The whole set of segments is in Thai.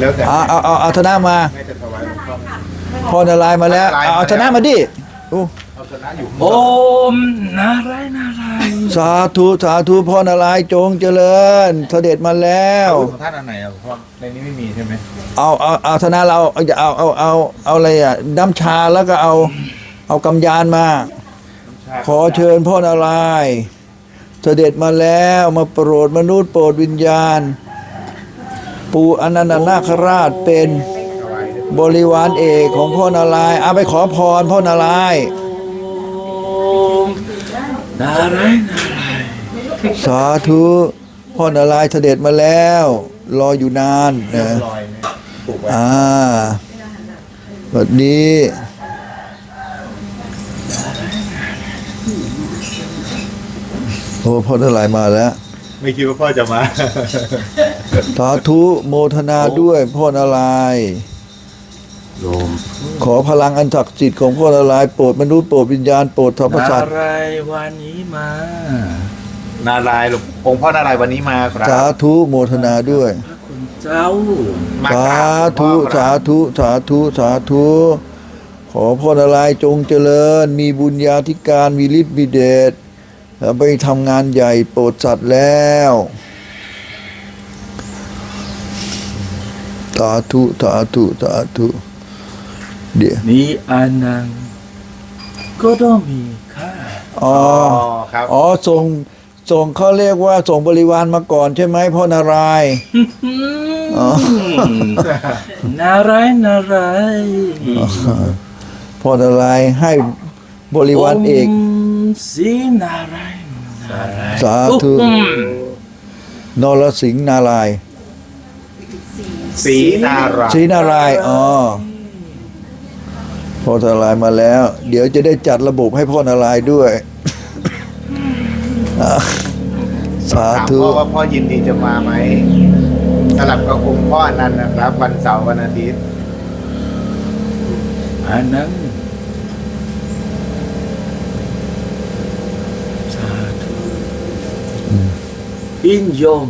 แล้วแต่เอาเอาเอาเอาชนะมาแม่จะถวายหลวงพ่อพ่อนารายณ์มาแล้วพ่อนารายณ์เอาเอามาแล้วชนะมาดิอู้เอาชนะอยู่โอมนารายณ์นารายณ์สาธุสาธุพ่อนารายณ์จงเจริญ เสด็จมาแล้วอาวุธของท่านอันไหนอะหลวงพ่อในนี้ไม่มีใช่ไหมเอาเอาเอาชนะเราเอาเอาเอาเอาเอาอะไรอะน้ำชาแล้วก็เอาเอากำยานมา ขอเชิญพ่อนารายณ์เสด็จมาแล้วมาโปรดมนุษย์โปรดวิญญาณ ปู่อนันตนาคราชเป็นถวายด้วยบริวารเอกของพ่อนารายณ์เอาไปขอพรพ่อนารายณ์โอมนารายณ์นารายณ์สาธุพ่อนารายณ์เสด็จมาแล้ว รออยู่นานนะลอยเนี่ยปลูกไว้อ่าแบบนี้ โอ้พ่อนารายณ์มาแล้ว ไม่คิดว่าพ่อจะมา สาธุโมทนาด้วยพ่อนารายณ์โยมขอพลังอันศักดิ์สิทธิ์ของพ่อนารายณ์โปรดมนุษย์โปรดวิญญาณโปรดธรรมนาสัตว์รายณ์วันนี้มา นารายณ์หลวงองค์พ่อนารายณ์วันนี้มาครับสาธุโมทนาด้วย พระคุณเจ้า มาสากราบหลวงพ่ธุอคสารับธุสาธุสาธุ ขอพ่อนารายณ์จงเจริญ มีบุญญาธิการมีฤทธิ์มีเดชแล้ว ไปทำงานใหญ่โปรดสัตว์แล้วสาธุสาธุสาธุเดี๋ยวมีอานังต์ก็ต้องมีค่าอ๋ออ๋อครับอ๋อส่งส่งเขาเรียกว่าส่งบริวารมาก่อนใช่ไหมพ่อนารายณ์อ๋อ นารายณ์นารายณ์พ่อนารายณ์ให้บริวารเอกมสีนารายณ์นารายณ์ สาธุอืมนรสิงห์นารายณ์สีนารายณ์ศรีนารายณ์อ๋อพ่อนารายณ์มาแล้ว เดี๋ยวจะได้จัดระบบให้พ่อนารายณ์ด้วยอะสาถามธุพ่อว่าพ่อยินดีจะมาไหมสลับกับองค์พ่ออนันต์นะครับ วันเสาร์วันอาทิตย์ อันนั้นสาธุ ยินยม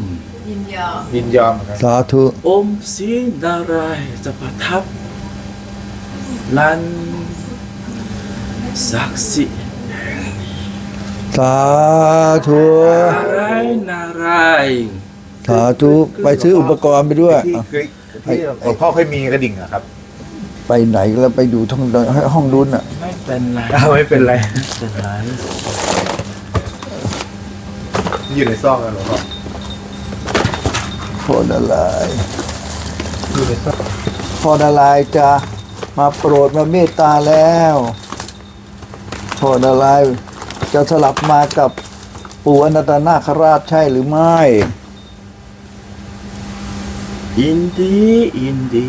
ยินยอมยินยอมครับสาธุ องค์ศรีนารายณ์จะประทับลันศักดิ์สิทธิ์สาธุ นารายณ์นารายณ์ สาธุ ไปซื้ออุปกรณ์ไปด้วย ที่อะเคยที่หลวงพ่อเคยมีกระดิ่งเหรอะครับไปไหนแล้วไปดูห้องห้องดุนอะ ไม่เป็นไร ไม่เป็นไรไม่เป็นไร อยู่ในซอกกันหลวงพ่อพ่อนารายณ์อยู่ในซอกพ่อนารายณ์จะมาโปรดมาเมตตาแล้วพ่อนารายณ์จะสลับมากับปู่อนันตนาคราชใช่หรือไม่ยินดี ยินดี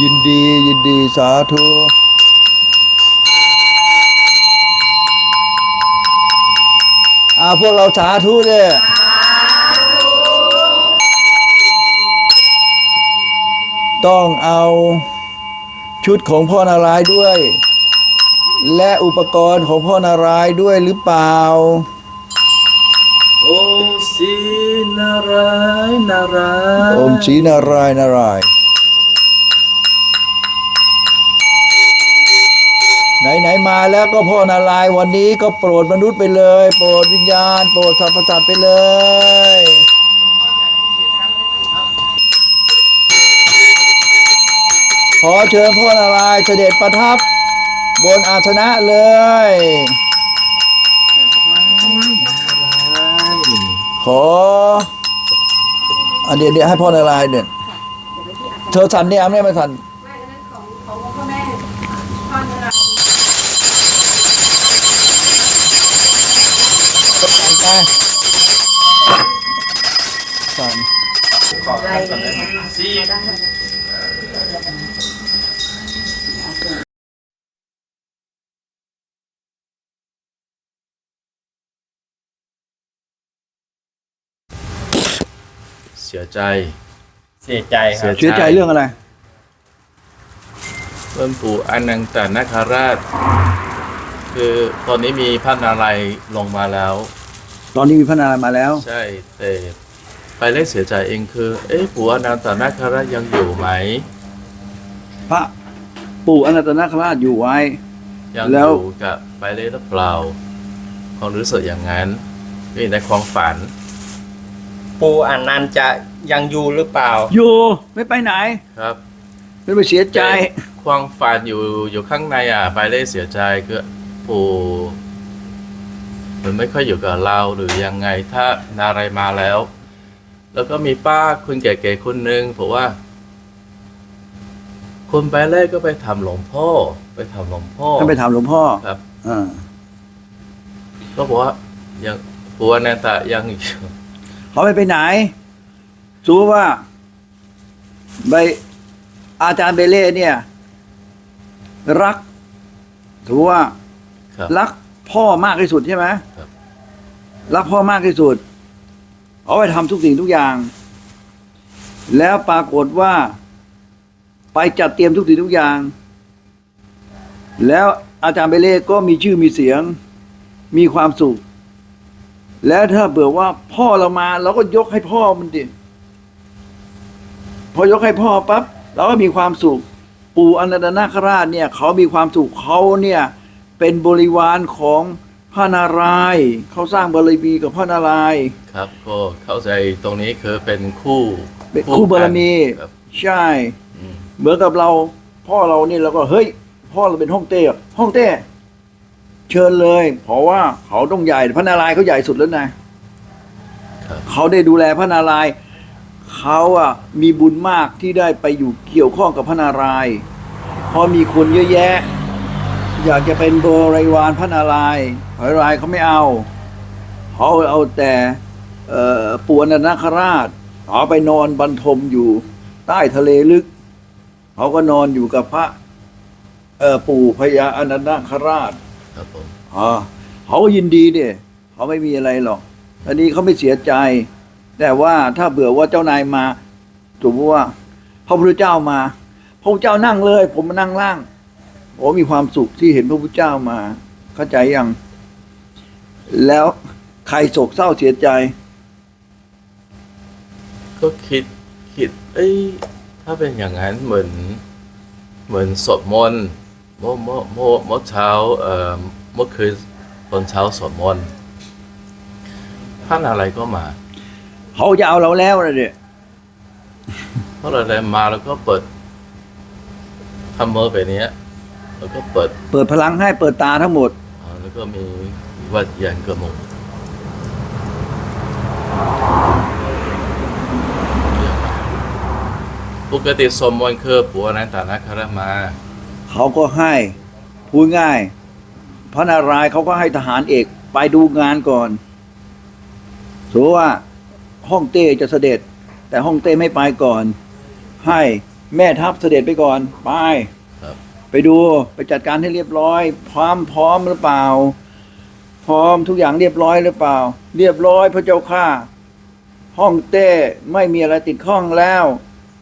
ยินดี ยินดีสาธุ อาพวกเราสาธุเนี่ยต้องเอาชุดของพ่อนารายณ์ด้วย และอุปกรณ์ของพ่อนารายณ์ด้วยหรือเปล่าองค์ศรีนารายณ์นารายณ์ อมศรีนารายณ์นารายณ์ ไหนๆมาแล้วก็พ่อนารายณ์วันนี้ก็โปรดมนุษย์ไปเลย โปรดวิญญาณ โปรดสรรพสัตว์ไปเลยขอเชิญพ่อนารายเสด็จประทับบนอาสนะเลยขออันเดี๋ยวเดี๋ยวให้พ่อนารายณ์เด่นเธอสั่นเนี่ยอาไม่มสั่นไม่อันนั้นของของพ่อแม่พ่อนารายณ์ สั่นไปสั่น อะไรเสียใจ เสียใจครับเสียใจเรื่องอะไร เพิ่มปู่อนันตนาคราช คือตอนนี้มีพระนารายณ์ลงมาแล้ว ตอนนี้มีพระนารายณ์มาแล้ว ใช่แต่พ ไปเล่เสียใจเองคือ เอ๊ะปู่อนันตนาคราชยังอยู่ไหม พระปู่อนันตนาคราชอยู่ไว้ ยังแล้อวยู่กับไปเล่หรือเปล่าความรู้สึกอย่างนั้นนี่ในความฝัน ปูอนันต์จะยังอยู่หรือเปล่า อยู่ไม่ไปไหน ครับไม่ไปเสียใจ ความฝันอยู่อยู่ข้างในอะไปเล่เสียใจคือปู่มันไม่ค่อยอยู่กับเราหรือยังไงถ้าอะไรมาแล้ว แล้วก็มีป้าคุณแก่ๆคนนึงบอกว่าคุณไปเล่ก็ไปทำหลวงพ่อ ไปทำหลวงพ่อท่านไปถามหลวงพ่อครับอ่าก็บอกว่ายังปู่อนันตะยังอยู่เขาไม่ไปไหนสูว่าใบอาจารย์เบเล่เนี่ย รักถือว่าครับรักพ่อมากที่สุดใช่ไหมครับรักพ่อมากที่สุด เอาไปทำทุกสิ่งทุกอย่าง แล้วปรากฏว่า ไปจัดเตรียมทุกสิ่งทุกอย่าง แล้วอาจารย์เบเล่ก็มีชื่อมีเสียง มีความสุข แล้วถ้าเบื่อว่าพ่อเรามาเราก็ยกให้พ่อมันดิพอยกให้พ่อปั๊บเราก็มีความสุข ปู่อนันตนาคราชเนี่ย เขามีความสุขเขาเนี่ย เป็นบริวารของ พระนารายณ์เขาสร้างบารมีกับพระนารายณ์ครับก็เข้าใจตรงนี้คือเป็นคู่เป็นคู่บารมีครับใช่ อืมเหมือนกับเรา พ่อเรานี่เราก็เฮ้ย พ่อเราเป็นห้องเต้อะห้องเต้ เชิญเลย เพราะว่าเขาต้องใหญ่พระนารายณ์เขาใหญ่สุดแล้วนะครับเขาได้ดูแลพระนารายณ์เขาอะมีบุญมากที่ได้ไปอยู่เกี่ยวข้องกับพระนารายณ์เพราะมีคนเยอะแยะ อยากจะเป็นบริวารพระนารายณ์พระนารายณ์เขาไม่เอาเขาเอาแต่เอ่อปู่อนันตนาคราชเขาไปนอนบรรทมอยู่ใต้ทะเลลึก เขาก็นอนอยู่กับพระเอ่อปู่พญาอนันตนาคราชครับผมอ๋อเขาก็ยินดีเนี่ยเขาไม่มีอะไรหรอกอันนี้เขาไม่เสียใจ แต่ว่าถ้าเบื่อว่าเจ้านายมาสมมติว่าพระพุทธเจ้ามาพระพุทธเจ้านั่งเลย ผมมานั่งล่าง โอ้มีความสุขที่เห็นพระพุทธเจ้ามา เข้าใจยัง แล้วใครโศกเศร้าเสียใจ ก็คิดคิด เอ้ยถ้าเป็นอย่างนั้นเหมือน เหมือนสวดมนต์เมื่อเมื่อเมื่อเมื่อเช้าเอ่อเมื่อคืนตอนเช้าสวดมนต์ท่านอะไรก็มาเขาจะเอาเราแล้วนะเนี่ยเพราะอะไรมาแล้วก็เปิดทำเมอร์ไปเนี้ย แล้วก็เปิดเปิดพลังให้เปิดตาทั้งหมด อ่าแล้วก็มีวัดยันกระหมงปกติสวดมนต์คือปัวนันตานาคราชมา เขาก็ให้พูดง่าย พระนารายณ์เขาก็ให้ทหารเอกไปดูงานก่อนสมมติว่าห้องเต้จะเสด็จ แต่ห้องเต้ไม่ไปก่อน ให้แม่ทัพเสด็จไปก่อน ไปครับ ไปดูไปจัดการให้เรียบร้อย พร้อมพร้อมหรือเปล่า พร้อมทุกอย่างเรียบร้อยหรือเปล่า เรียบร้อยพระเจ้าข้าห้องเต้ไม่มีอะไรติดข้องแล้ว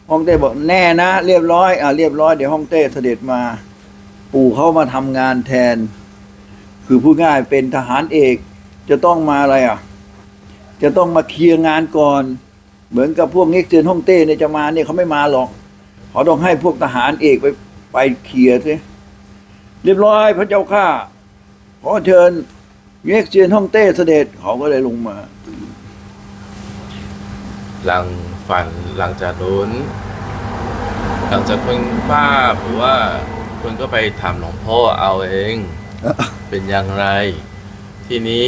ห้องเต้บอกแน่นะ เรียบร้อยอ่าเรียบร้อยเดี๋ยวห้องเต้เสด็จมา ปู่เขามาทำงานแทน คือพูดง่ายเป็นทหารเอกจะต้องมาอะไรอะ จะต้องมาเคลียร์งานก่อน เหมือนกับพวกเง็กเซียนฮ่องเต้เนี่ยจะมาเนี่ยเขาไม่มาหรอกเขาต้องให้พวกทหารเอกไป ไปเคลียร์สิเรียบร้อยพระเจ้าข้าขอเชิญเง็กเซียนฮ่องเต้เสด็จเขาก็เลยลงมา หลังฝันหลังจากนู้นหลังจากคุณป้าหรือว่าคุณก็ไปถามหลวงพ่อเอาเอง เป็นอย่างไร ทีนี้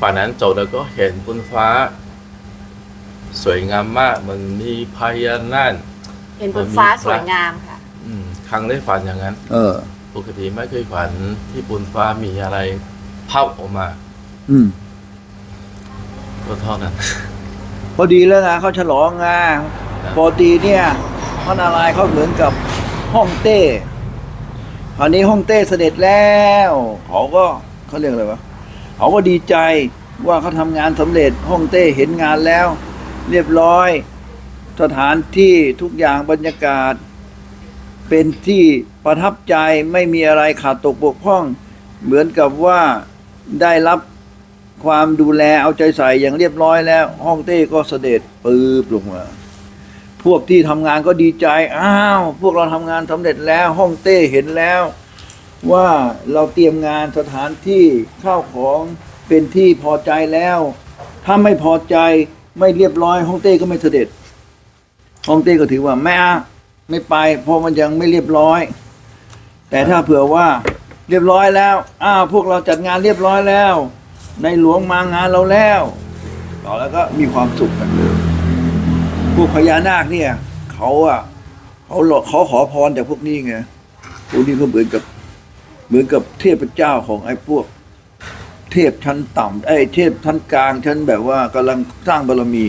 ฝันนั้นจบแล้วก็เห็นบนฟ้า สวยงามมากมันมีพญานาคเห็นบนฟ้าสวยงามค่ะอืม ครั้งได้ฝันอย่างนั้น เออ ปกติไม่เคยฝันที่บนฟ้ามีอะไรพับออกมาอืมก็เท่านั้น พอดีแล้วนะเขาฉลองไงปกติเนี่ยพระนารายณ์เขาเหมือนกับห้องเต้คราวนี้ห้องเต้เสด็จแล้วเขาก็เขาเรียกอะไรวะเขาก็ดีใจว่าเขาทำงานสำเร็จห้องเต้เห็นงานแล้ว เรียบร้อย สถานที่ทุกอย่างบรรยากาศ เป็นที่ประทับใจไม่มีอะไรขาดตกบกพร่อง เหมือนกับว่าได้รับความดูแลเอาใจใส่อย่างเรียบร้อยแล้วฮ่องเต้ก็เสด็จปื๊บลงมาพวกที่ทำงานก็ดีใจ อ้าว พวกเราทำงานสำเร็จแล้วฮ่องเต้เห็นแล้ว ว่าเราเตรียมงานสถานที่ข้าวของเป็นที่พอใจแล้ว ถ้าไม่พอใจไม่เรียบร้อยฮ่องเต้ก็ไม่เสด็จฮ่องเต้ก็ถือว่าไม่ ไม่ไป เพราะมันยังไม่เรียบร้อย แต่ถ้าเผื่อว่าเรียบร้อยแล้ว อ้าวพวกเราจัดงานเรียบร้อยแล้ว ในหลวงมางานเราแล้วต่อแล้วก็มีความสุขกันพวกพญานาคเนี่ยเขาอะเขาหลอกเขาขอพรจากพวกนี้ไงพวกนี้ก็เหมือนกับเหมือนกับเทพเจ้าของไอ้พวก เทพชั้นต่ำไอ้เทพชั้นกลางชั้นแบบว่ากำลังสร้างบารมี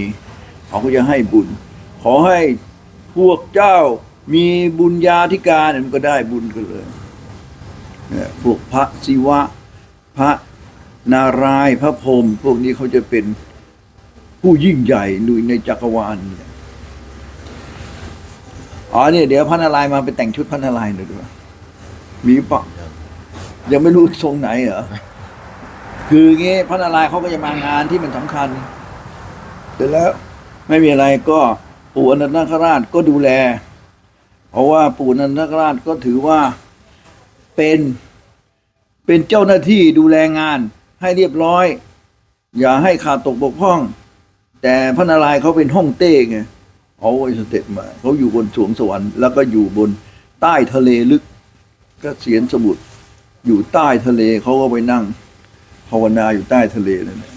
เขาก็จะให้บุญ ขอให้พวกเจ้า มีบุญญาธิการเนี่ยมันก็ได้บุญกันเลยเนี่ยพวกพระศิวะ พระนารายพระพรหมพวกนี้เขาจะเป็นผู้ยิ่งใหญ่หนุยในจักรวาลเนี่ยอ๋อเนี่ยเดี๋ยวพระนารายมาไปแต่งชุดพระนารายหน่อยดีกว่ามีปะยังไม่รู้ทรงไหนเหรอคืองี้พระนารายเขาก็จะมางานที่มันสำคัญเสร็จแล้วไม่มีอะไรก็ปู่อนันตนาคราชก็ดูแล เพราะว่าปู่นันตนาคราชก็ถือว่าเป็นเป็นเจ้าหน้าที่ดูแลงานให้เรียบร้อย อย่าให้ขาดตกบกพร่อง แต่พระนารายณ์เขาเป็นห้องเต้ไงเขาไว้สเต็ปมาเขาอยู่บนสวงสวรรค์แล้วก็อยู่บนใต้ทะเลลึกก็เสียนสมุทรอยู่ใต้ทะเลเขาก็ไปนั่งภาวนาอยู่ใต้ทะเลนั่นแหละ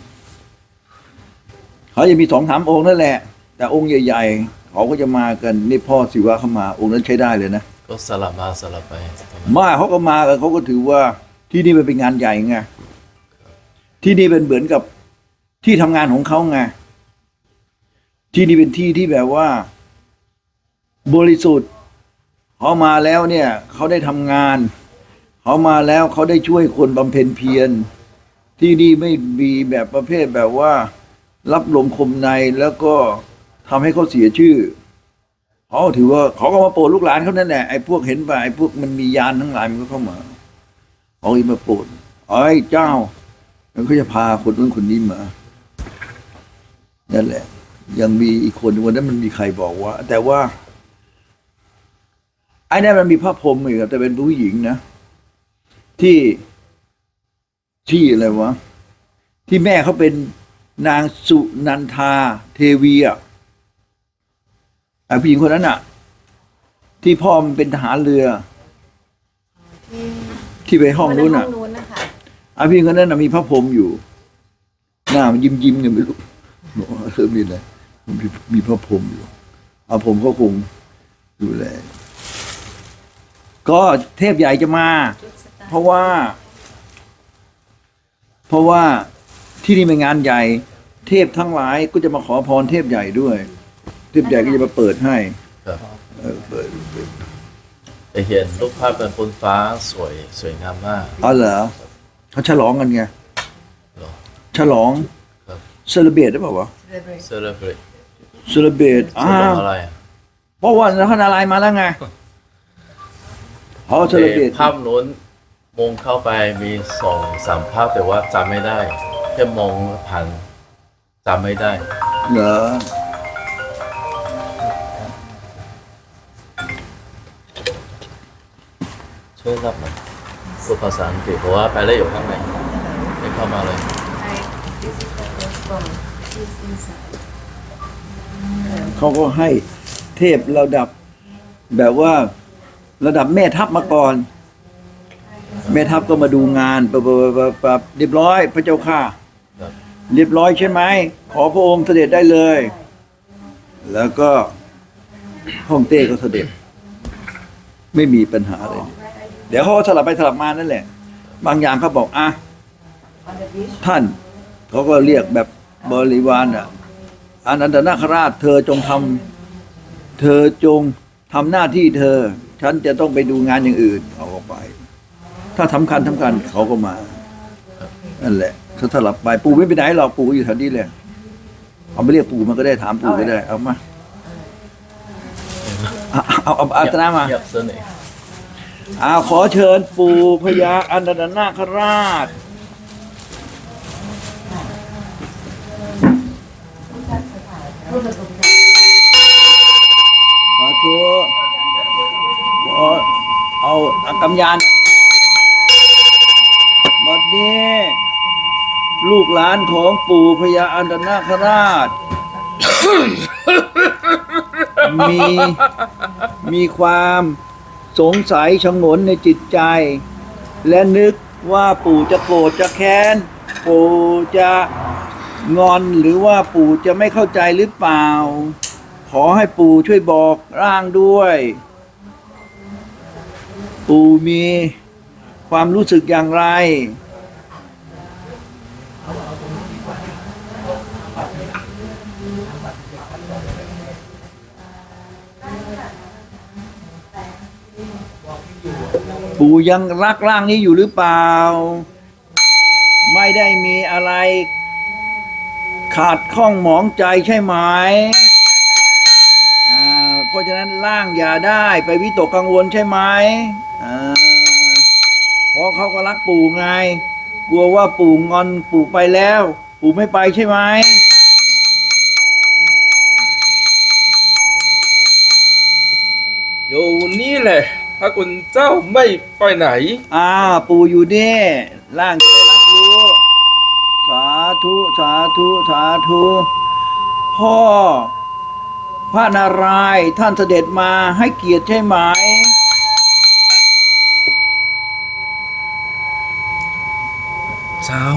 เขาจะมีสองสามองค์นั่นแหละ แต่องค์ใหญ่ ๆ เขาก็จะมากันนี่พ่อศิวะเขามาองค์นั้นใช้ได้เลยนะก็สลับมาสลับไปประมาณมาเขาก็มากันเขาก็ถือว่าที่นี่มันเป็นงานใหญ่ไงที่นี่เป็นเหมือนกับที่ทำงานของเขาไงที่นี่เป็นที่ที่แบบว่า บริสุทธิ์เขามาแล้วเนี่ยเขาได้ทำงานเขามาแล้วเขาได้ช่วยคนบำเพ็ญเพียรที่นี่ไม่มีแบบประเภทแบบว่า รับลมคมในแล้วก็ ทำให้เขาเสียชื่อเขาถือว่าเขาก็มาโปรดลูกหลานเขานั่นแหละไอ้พวกเห็นป่ะไอ้พวกมันมียานทั้งหลายมันก็เข้ามาเขาอีมาโปรดไอ้เจ้ามันก็จะพาคนนู้นคนนี้มานั่นแหละ ยังมีอีกคนวันนั้นมันมีใครบอกว่า แต่ว่าไอ้นั่นมันมีพระพรหมอีกแต่เป็นผู้หญิงนะที่ที่อะไรวะ ที่แม่เขาเป็นนางสุนันทาเทวีอะอะ ผู้หญิงคนนั้นอะที่พ่อมันเป็นทหารเรือ ที่ที่ไปห้องนู้นห้อะองนู้นนะคะอะผู้หญิงคนนั้นน่ะมีพระพรหมอยู่ หน้ามันยิ้มยิ้มๆกันไม่รู้บอกว่าเริ่มมีอะไรมันมีมีพระพรหมอยู่อาผมก็คงดูแลก็เทพใหญ่จะมา เพราะว่า เพราะว่าที่นี่เป็นงานใหญ่ เทพทั้งหลายก็จะมาขอพรเทพใหญ่ด้วยเทพใหญ่ก็จะมาเปิดให้ครับเออเปิดเปิดแต่เห็นรูปภาพเป็นบนฟ้าสวยสวยงามมาก อ๋อเหรอเขาฉลองกันไงเหรอ ฉลองครับ เซเลเบตได้เปล่าวะเซเลบรตเซเลเบตฉอ้าลองวอะไรอะเพราะว่าพระนารายณ์มาแล้วไงเขาเซเลเบตภาพนู้นมองเข้าไปมีสองสามภาพแต่ว่าจำไม่ได้แค่มองผ่านจำไม่ได้ เหรอ ช่วยรับหน่อยพูดภาษาอังกฤษเพราะว่าไปได้อยู่ข้างในไม่เข้ามาเลยเขาก็ให้เทพระดับแบบว่าระดับแม่ทัพมาก่อน แม่ทัพก็มาดูงานปะปะปะปะเรียบร้อยพระเจ้าค่ะ ครับเรียบร้อยใช่ไหม ขอพระองค์เสด็จได้เลย แล้วก็ฮ่องเต้ก็เสด็จ ไม่มีปัญหาเลย เดี๋ยวเขาก็สลับไปสลับมานั่นแหละ บางอย่างเขาบอกอะท่านเขาก็เรียกแบบบริวารอะอนันตนาคราช เธอจงทำเธอจงทำหน้าที่เธอ ฉันจะต้องไปดูงานอย่างอื่นเขาก็ไป ถ้าสำคัญสำคัญเขาก็มานั่นแหละเขาสลับไปปู่ไม่ไปไหนหรอกปู่อยู่แถวนี้แหละเอาไปเรียกปู่มันก็ได้ถามปู่ก็ได้ เอามาเอาเอาเอาอาตนามา อ่าขอเชิญปู่พญาอันดานาคราช สาธุขอเอาอากมยานบัดนี้ ลูกหลานของปู่พญาอันดานาคราช มี มีความ สงสัยชงนในจิตใจ และนึกว่าปู่จะโกรธจะแค้น ปู่จะงอนหรือว่าปู่จะไม่เข้าใจหรือเปล่า ขอให้ปู่ช่วยบอกร่างด้วย ปู่มีความรู้สึกอย่างไร ปู่ยังรักร่างนี้อยู่หรือเปล่า ไม่ได้มีอะไร ขาดข้องหมองใจใช่ไหมอ่าเพราะฉะนั้นร่างอย่าได้ไปวิตกกังวลใช่ไหมอ่าเพราะเขาก็รักปู่ไง กลัวว่าปู่งอนปู่ไปแล้ว ปู่ไม่ไปใช่ไหมอยู่นี่แหละ พระคุณเจ้าไม่ไปไหน อ่า ปู่อยู่นี่ร่างจะได้รับรู้ สาธุสาธุสาธุพ่อ พระนารายณ์ท่านเสด็จมาให้เกียรติใช่ไหม เจ้า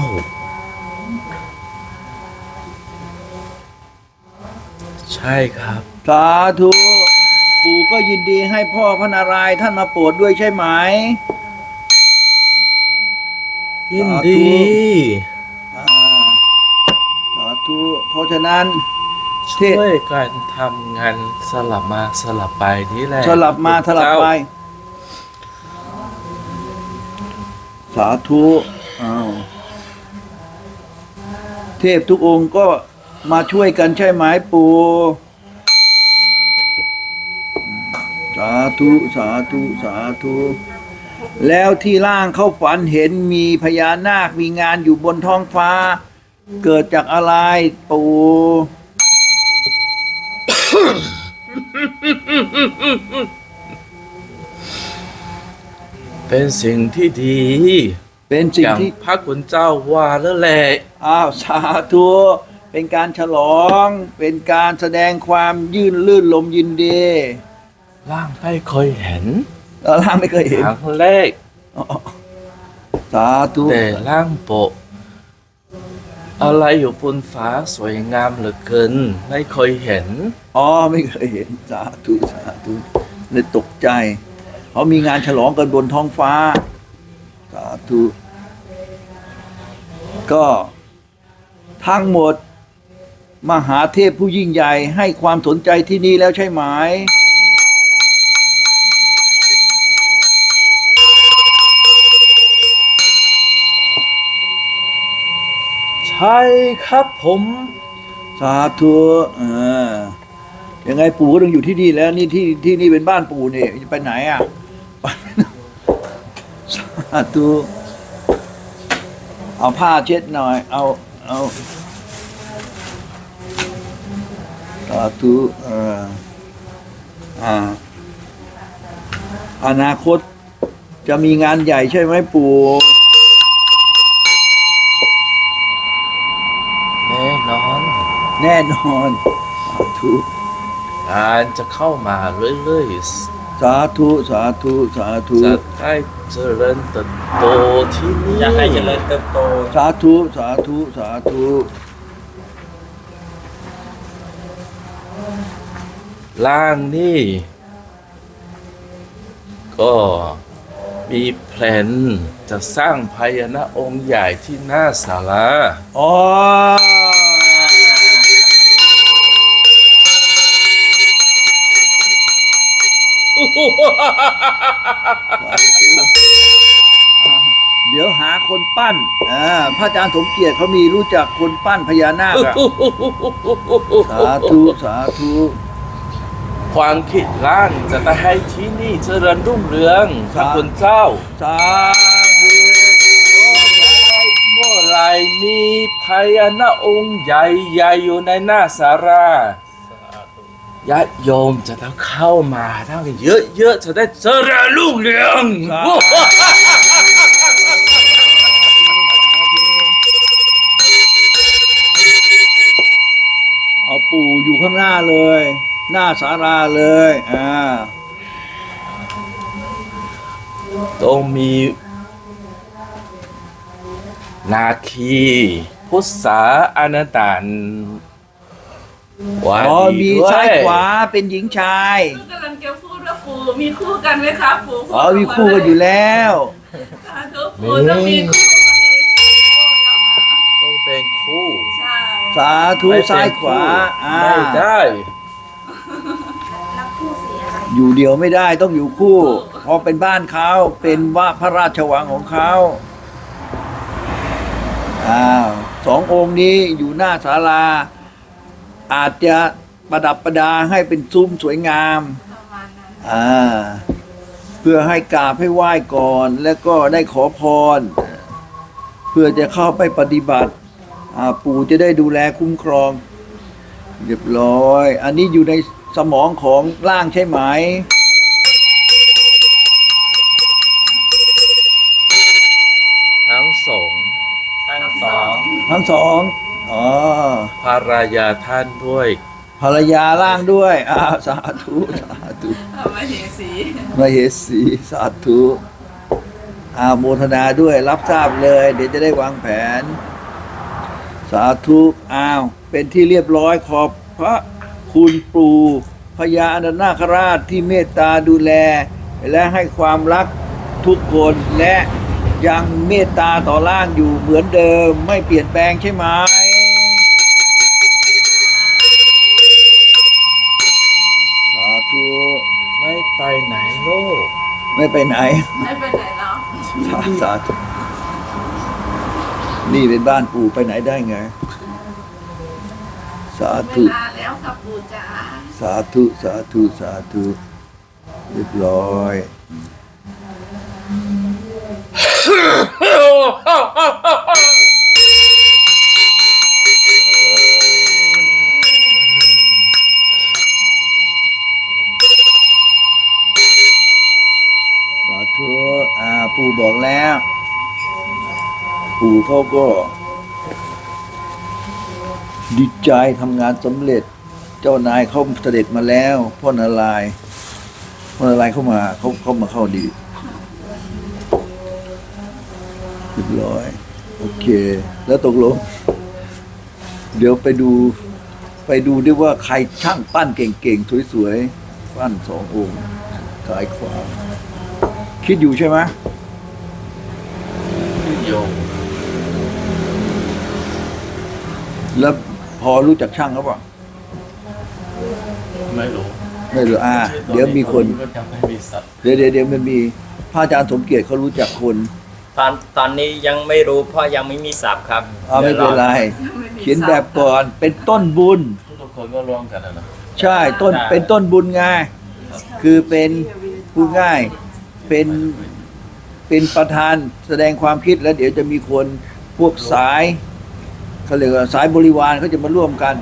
ใช่ครับ สาธุปู่ ก็ยินดีให้พ่อพระนารายณ์ท่านมาโปรดด้วยใช่ไหม ยินสาธุดี อ่าสาธุเพราะฉะนั้น เทช่วยกันทำงานสลับมาสลับไปนี่แหละสลับมาสลับไป สาธุอ้าวเทพทุกองค์ก็มาช่วยกันใช่ไหมปู่ สาธุสาธุสาธุแล้วที่ล่างเข้าฝันเห็นมีพญานาคมีงานอยู่บนท้องฟ้า เกิดจากอะไรปู่เป็นสิ่งที่ดี เป็นสิ่องย่างที่พระคุณเจ้าว่าแล้วแหละอ้าวสาธุเป็นการฉลอง เป็นการแสดงความยื่นลื่นลมยินดี ร่างไม่เคยเห็นเราล่างไม่เคยเห็นครั้งแรกอ๋อสาธุแต่ร่างโปะอะไรอยู่บนฟ้าสวยงามเหลือเกิน ไม่เคยเห็น อ๋อไม่เคยเห็นสาธุสาธุเลยตกใจ เขามีงานฉลองกันบนท้องฟ้า สาธุก็ทั้งหมด มหาเทพผู้ยิ่งใหญ่ให้ความสนใจที่นี่แล้วใช่ไหม ใช่ครับผมสาธุเออยังไงปู่ก็ต้องอยู่ที่นี่แล้ว นี่ที่ที่นี่เป็นบ้านปู่นี่จะไปไหนอะสาธุเอาผ้าเช็ดหน่อย เอาเอาสาธุอออ่าอนาคตจะมีงานใหญ่ใช่ไหมปู่ แน่นอน สาธุงานจะเข้ามาเรื่อยสาธุสาธุสาธุๆจะได้เจริญเติบโตที่นี่จะให้เจริญเติบโตสาธุสาธุสาธุร่างนี่ ก็มีแผนจะสร้างพญานาคองค์ใหญ่ที่หน้าศาลา อ๋อ เดี๋ยวหาคนปั้นอ่าพระอาจารย์สมเกียรติเขามีรู้จักคนปั้นพญานาคอะสาธุ สาธุ ความคิดร่างจะได้ให้ที่นี่เจริญรุ่งเรืองพระคุณเจ้า สาธุเมื่อไหรมีพญานาคองค์ใหญ่ๆอยู่ในหน้าสารา ญาติโยมจะต้องเข้ามาทั้งเยอะๆจะได้เจริญรุ่งเรืองเอาปู่อยู่ข้างหน้าเลย หน้าศาลาเลยอ่าต้องมีนาคีพุทธาอนันตัน วาอ๋อดีมีด้วยซ้ายขวาเป็นหญิงชายกำลังจะพูดว่าปู่มีคู่กันไหมครับปู่อ๋อมีคู่กันอยู่แล้วสาธุปู่ต้องมีคู่กับเอซีคู่แล้วค่ะต้องเป็นคู่ใช่สาธุไม่เป็นซ้ายขวาคู่อ่าไม่ได้ อยู่เดียวไม่ได้ต้องอยู่คู่เพราะเป็นบ้านเขาเป็นว่าพระราชวังของเขาอ้าวสององค์นี้อยู่หน้าศาลา อาจจะประดับประดาให้เป็นซุ้มสวยงามประมาณนั้นอ่าเพื่อให้กราบให้ไหว้ก่อน แล้วก็ได้ขอพร เพื่อจะเข้าไปปฏิบัติอ่าปู่จะได้ดูแลคุ้มครอง เรียบร้อย อันนี้อยู่ในสมองของร่างใช่ไหมทั้งสองทั้งสองทั้งสอง อ๋อภรรยาท่านด้วย ภรรยาร่างด้วยอ่าสาธุสาธุเอามาเห็นสีมาเหสีสาธุอาโมทนาด้วยรับทราบเลย เดี๋ยวจะได้วางแผน สาธุอ้าว เป็นที่เรียบร้อยขอบพระคุณปู่พญาอนันนาคราชที่เมตตาดูแล และให้ความรักทุกคนและยังเมตตาต่อร่างอยู่เหมือนเดิมไม่เปลี่ยนแปลงใช่ไหม ไม่ไปไหน ไม่ไปไหนแล้วสาสาธุนี่เป็นบ้านปู่ไปไหนได้ไง สาเวธุลาแล้วค่ะปู่จ๋าสาธุ สาธุ สาธุ เรียบร้อยส เขาก็ดีใจทำงานสำเร็จ เจ้านายเขาเสด็จมาแล้วพ่อนารายพ่อนารายเข้ามาเขาเขามาเข้าดีเรียบร้อย โอเค แล้วตกลง เดี๋ยวไปดู ไปดูด้วยว่าใครช่างปั้นเก่งๆ สวยๆ ปั้นสององค์ซ้ายขวาคิดอยู่ใช่ไหม โยม แล้วพอรู้จักช่างเขาปล่ะไม่รู้ไม่รู้อ่า เดี๋ยวมีคนก็ยังไม่มีสัตว์เดี๋ยวเดี๋ยวเดี๋ยวมันมีพระอาจารย์สมเกียรติเขารู้จักคนตอนตอนนี้ยังไม่รู้เพราะยังไม่มีศัพท์ครับอ่าไม่เป็นไรไม่มีเขียนแบบก่อนเป็นต้นบุญ ทุกคนก็ร่วมกันนะนะใช่ต้นใช่เป็นต้นบุญไงคือเป็นพูดง่ายเป็นเป็นประธานแสดงความคิดแล้วเดี๋ยวจะมีคนพวกสาย เขาเรียกว่าสายบริวารเขาจะมาร่วมกัน